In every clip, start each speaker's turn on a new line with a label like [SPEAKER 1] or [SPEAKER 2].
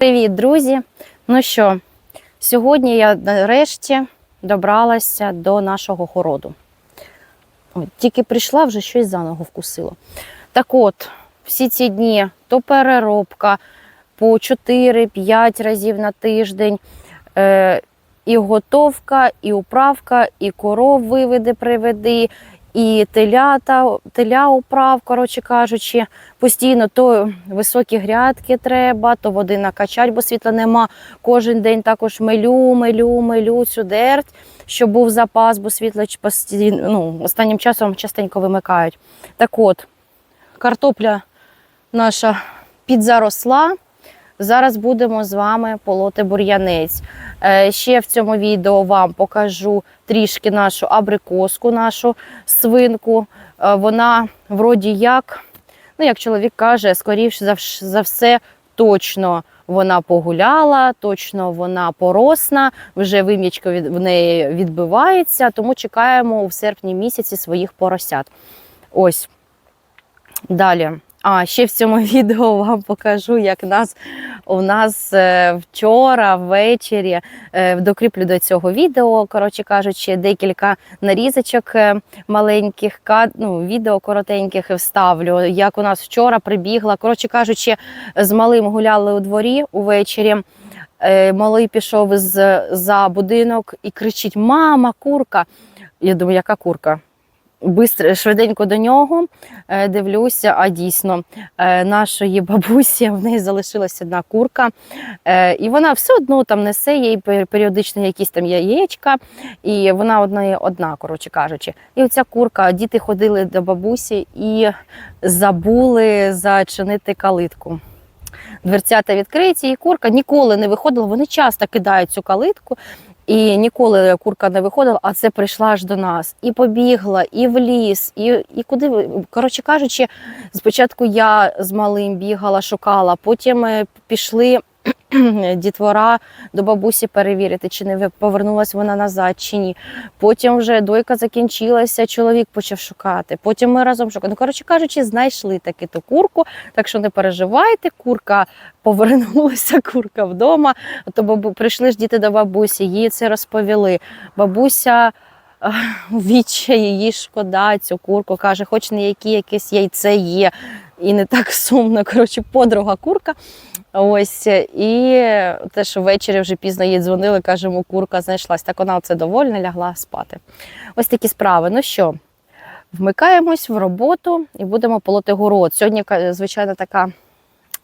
[SPEAKER 1] Привіт, друзі! Ну що, сьогодні я нарешті добралася до нашого городу. Ой, тільки прийшла, вже щось за ногу вкусило. Так от, всі ці дні то переробка по 4-5 разів на тиждень, е, і готовка, і управка, і коров виведи, приведи, і телята, теля управ, коротше кажучи, постійно то високі грядки треба, то води накачать, бо світла нема. Кожен день також мелю, мелю, мелю цю дерть, щоб був запас, бо світло ч- постійно, ну, останнім часом частенько вимикають. Так от, картопля наша підзаросла. Зараз будемо з вами полоти бур'янець. Е, Ще в цьому відео вам покажу трішки нашу абрикоску, нашу свинку. Е, Вона вроді як, ну як чоловік каже, скоріше за все, точно вона погуляла, точно вона поросна, вже вим'ячко від в неї відбивається, тому чекаємо в серпні місяці своїх поросят. Ось. Далі. А ще в цьому відео вам покажу, як нас у нас е, вчора ввечері е, докріплю до цього відео. Коротше кажучи, декілька нарізочок е, маленьких, ну, відео коротеньких вставлю. Як у нас вчора прибігла. Коротше кажучи, з малим гуляли у дворі увечері. Малий пішов з за будинок і кричить: Мама, курка! Я думаю, яка курка? Швиденько до нього е, дивлюся, а дійсно е, нашої бабусі в неї залишилась одна курка, е, і вона все одно там несе їй періодично якісь там яєчка, і вона одна, одна, коротше кажучи. І оця курка, діти ходили до бабусі і забули зачинити калитку. Дверцята відкриті, і курка ніколи не виходила. Вони часто кидають цю калитку. І ніколи курка не виходила, а це прийшла аж до нас. І побігла, і в ліс, і, і куди коротше кажучи, спочатку я з малим бігала, шукала, потім е, пішли дітвора до бабусі перевірити, чи не повернулась вона назад, чи ні. Потім вже дойка закінчилася, чоловік почав шукати. Потім ми разом шукали. Ну, коротше кажучи, знайшли таки ту курку. Так що не переживайте, курка повернулася, курка вдома. То бабу прийшли ж діти до бабусі, їй це розповіли. Бабуся. відчаї, їй шкода цю курку, каже, хоч не які якесь яйце є, і не так сумно. Коротше, подруга курка. Ось і те, що ввечері вже пізно їй дзвонили, кажемо, курка знайшлась. Так вона це довольна, лягла спати. Ось такі справи. Ну що, вмикаємось в роботу і будемо полоти город. Сьогодні, звичайно, така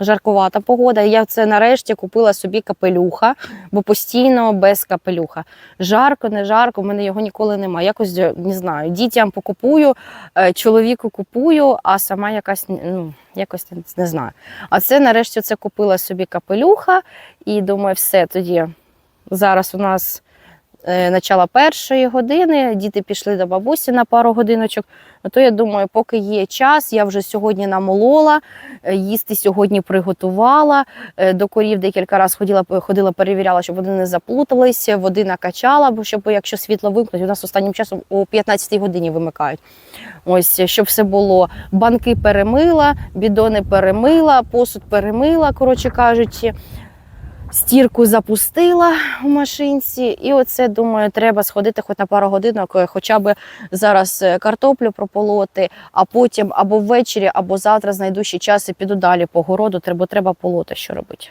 [SPEAKER 1] жаркувата погода. Я це нарешті купила собі капелюха, бо постійно без капелюха. Жарко, не жарко, в мене його ніколи немає. Якось не знаю. Дітям покупую, е, чоловіку купую, а сама якась ну, якось не знаю. А це нарешті це купила собі капелюха і думаю, все тоді. Зараз у нас е, начало першої години, діти пішли до бабусі на пару годиночок. То я думаю, поки є час, я вже сьогодні намолола, е, їсти сьогодні приготувала. Е, До корів декілька разів ходила, ходила, перевіряла, щоб вони не заплуталися, води накачала, бо щоб якщо світло вимкнуть, у нас останнім часом о 15 годині вимикають. Ось щоб все було. Банки перемила, бідони перемила, посуд перемила, коротше кажучи. Стірку запустила в машинці, і оце думаю, треба сходити хоч на пару годинок, е, хоча б зараз е, картоплю прополоти, а потім або ввечері, або завтра знайду ще час і піду далі по городу, треба, треба полоти, що робити.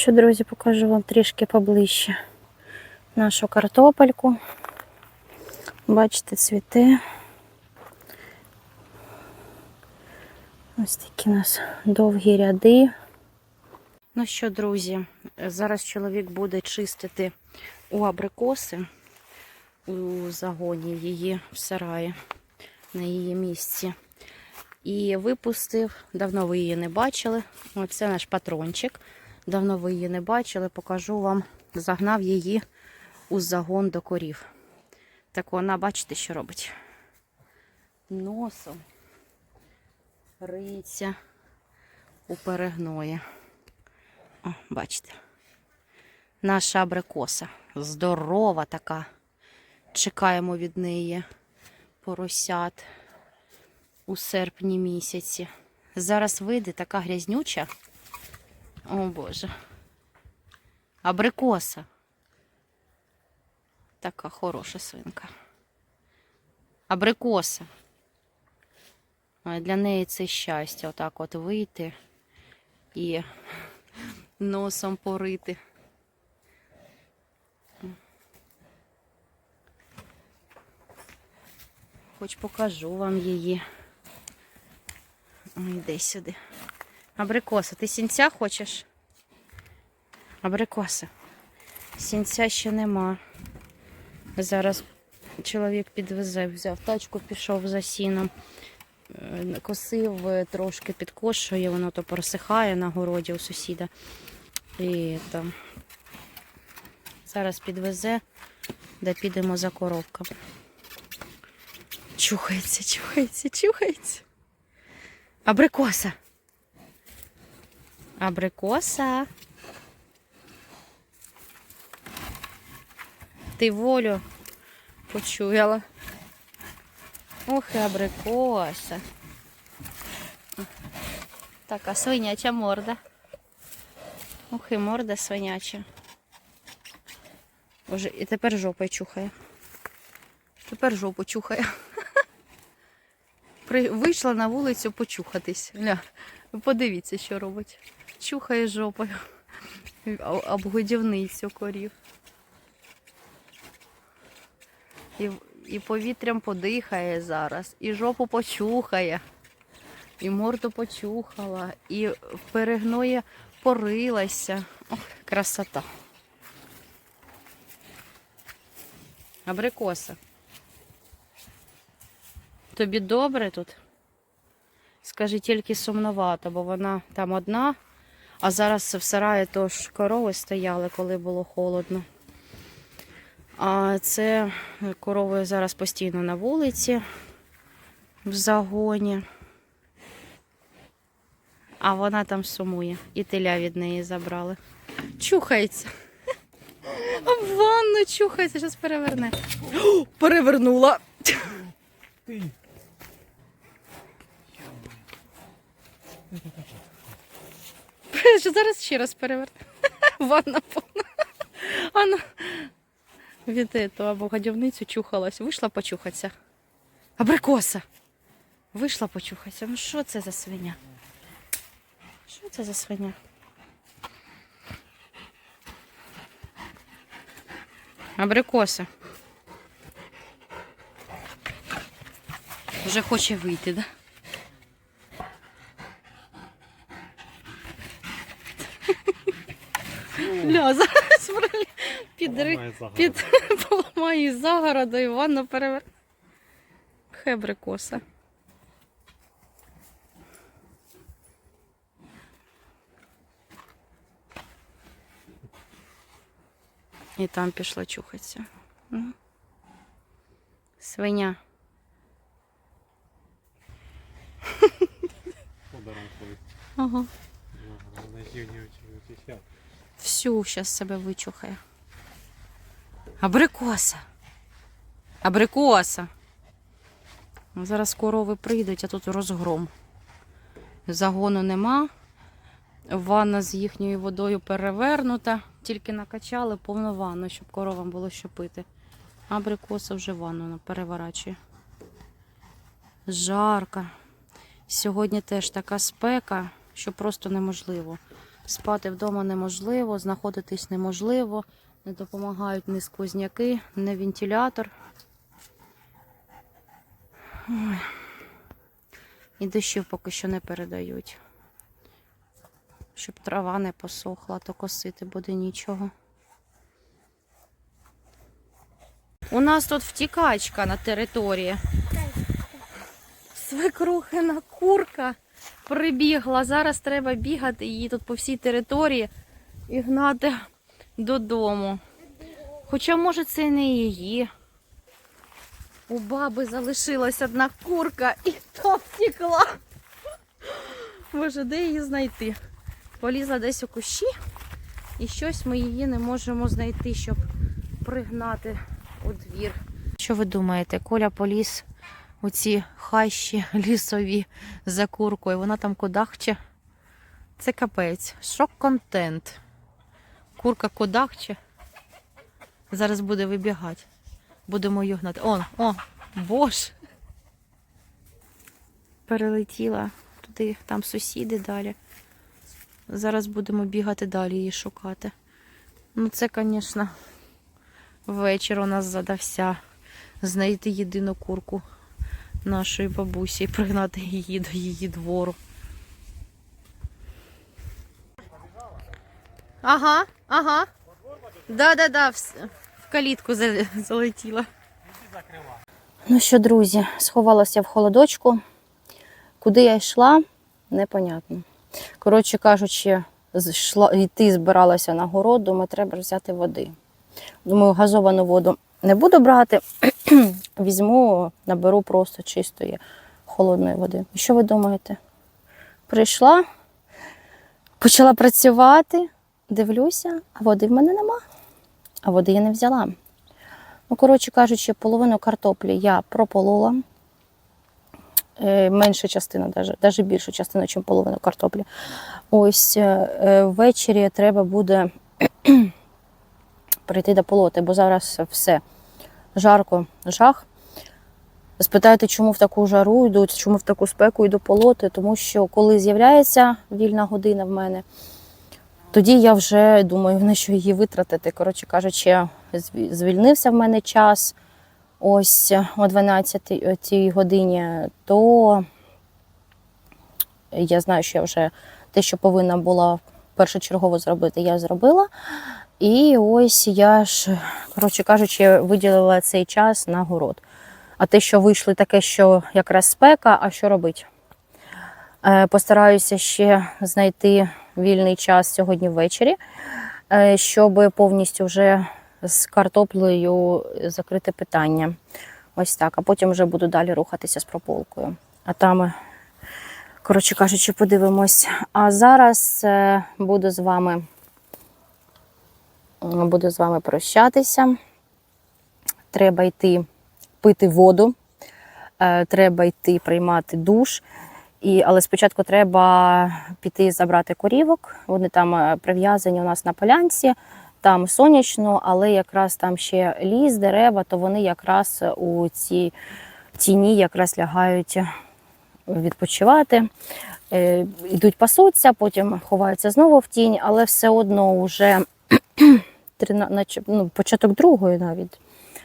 [SPEAKER 1] Що, друзі, покажу вам трішки поближче нашу картопельку. Бачите, цвіте. Ось такі у нас довгі ряди. Ну що, друзі, зараз чоловік буде чистити у абрикоси у загоні її в сараї на її місці. І випустив, давно ви її не бачили. Оце наш патрончик. Давно ви її не бачили, покажу вам. Загнав її у загон до корів. Так вона, бачите, що робить? Носом риється у перегної. О, бачите. Наша абрикоса. Здорова така. Чекаємо від неї поросят у серпні місяці. Зараз вийде така грязнюча. О Боже. Абрикоса. Така хороша свинка. Абрикоса. Для неї це щастя, отак от вийти і носом порити. Хоч покажу вам її. Йди сюди. Абрикоса, ти сінця хочеш? Абрикоса. Сінця ще нема. Зараз чоловік підвезе, взяв тачку, пішов за сіном. Е, Косив е, трошки підкошує, воно то просихає на городі у сусіда. І там зараз підвезе, де підемо за коровками. Чухається, чухається, чухається. Абрикоса. Абрикоса. Ти волю почуяла. Ох, і абрикоса. Така свиняча морда. Ох, і морда свиняча. Уже і тепер жопою чухає. Тепер жопу чухає. Вийшла на вулицю почухатись. Подивіться, що робить. Чухає жопою. Об годівницю корів. І, і повітрям подихає зараз, і жопу почухає, і морду почухала, і в перегної порилася. Ох, красота. Абрикоса. Тобі добре тут? Скажи, тільки сумновато, бо вона там одна, а зараз в сараї тож корови стояли, коли було холодно. А це корови зараз постійно на вулиці, в загоні. А вона там сумує. І теля від неї забрали. Чухається. В ванну чухається, зараз переверне. О, перевернула.
[SPEAKER 2] Ти.
[SPEAKER 1] Що зараз ще раз переверне. Ванна повна. Вона від этого або годівницю чухалась. Вийшла почухатися. Абрикоса. Вийшла почухатися. Ну що це за свиня? Що це за свиня? Абрикоса. Вже хоче вийти, да? Ля, зараз пролі- підри... Під поламаю загороду і ванну перевер. Хебрикоса. І там пішла чухатися. Свиня.
[SPEAKER 2] Подарунковий.
[SPEAKER 1] Ага.
[SPEAKER 2] Вона ж її не очищав.
[SPEAKER 1] Всю зараз себе вичухає. Абрикоса. Абрикоса. Ну, Зараз корови прийдуть, а тут розгром. Загону нема. Ванна з їхньою водою перевернута. Тільки накачали повну ванну, щоб коровам було що пити. Абрикоса вже ванну переворачує. Жарко. Сьогодні теж така спека, що просто неможливо. Спати вдома неможливо, знаходитись неможливо, не допомагають ні сквозняки, ні вентилятор. Ой. І дощів поки що не передають. Щоб трава не посохла, то косити буде нічого. У нас тут втікачка на території. Свекрухина курка прибігла. Зараз треба бігати її тут по всій території і гнати додому. Хоча, може, це не її. У баби залишилась одна курка і та втекла. Боже, де її знайти? Полізла десь у кущі, і щось ми її не можемо знайти, щоб пригнати у двір. Що ви думаєте, Коля поліз у ці хащі лісові за куркою, вона там кудахче. Це капець. Шок-контент. Курка кудахче. Зараз буде вибігати. Будемо її гнати. О, о, боже. Перелетіла туди, там сусіди далі. Зараз будемо бігати далі її шукати. Ну, це, звісно, вечір у нас задався. Знайти єдину курку нашої бабусі і пригнати її до її двору. Ага, ага. Да-да-да, в, калітку за- залетіла. Ну що, друзі, сховалася в холодочку. Куди я йшла, непонятно. Коротше кажучи, йшла, йти збиралася на город, думаю, треба взяти води. Думаю, газовану воду не буду брати, візьму, наберу просто чистої холодної води. І що ви думаєте? Прийшла, почала працювати, дивлюся, а води в мене нема. А води я не взяла. Ну, коротше кажучи, половину картоплі я прополола. Е, Менша частина, навіть, більшу частину, ніж половину картоплі. Ось е, е, ввечері треба буде прийти до полоти, бо зараз все жарко, жах. Спитаєте, чому в таку жару йдуть, чому в таку спеку йду полоти, тому що коли з'являється вільна година в мене, тоді я вже думаю, на що її витратити. Коротше кажучи, зві- звільнився в мене час ось о 12-й годині, то я знаю, що я вже те, що повинна була першочергово зробити, я зробила. І ось я ж, коротше кажучи, виділила цей час на город. А те, що вийшло таке, що якраз спека, а що робити? Е, Постараюся ще знайти вільний час сьогодні ввечері, е, щоб повністю вже з картоплею закрити питання. Ось так. А потім вже буду далі рухатися з прополкою. А там, е, коротше кажучи, подивимось. А зараз буду з вами буду з вами прощатися. Треба йти пити воду, е, треба йти приймати душ. І, але спочатку треба піти забрати корівок. Вони там е, прив'язані у нас на полянці, там сонячно, але якраз там ще ліс, дерева, то вони якраз у цій тіні якраз лягають відпочивати. Е, Йдуть пасуться, потім ховаються знову в тінь, але все одно вже ну, початок другої навіть,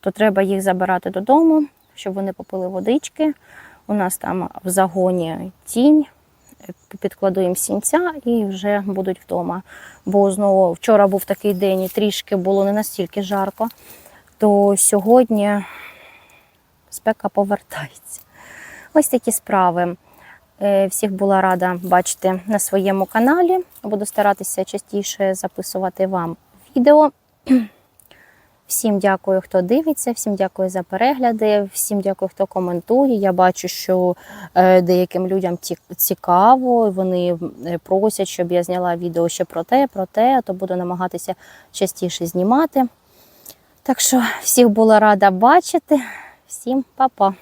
[SPEAKER 1] то треба їх забирати додому, щоб вони попили водички. У нас там в загоні тінь, е, підкладу їм сінця і вже будуть вдома. Бо знову вчора був такий день, і трішки було не настільки жарко, то сьогодні спека повертається. Ось такі справи. Е, Всіх була рада бачити на своєму каналі. Буду старатися частіше записувати вам відео. Всім дякую, хто дивиться, всім дякую за перегляди, всім дякую, хто коментує. Я бачу, що е, деяким людям ці- цікаво, вони е, просять, щоб я зняла відео ще про те, про те, то буду намагатися частіше знімати. Так що всіх була рада бачити. Всім па-па.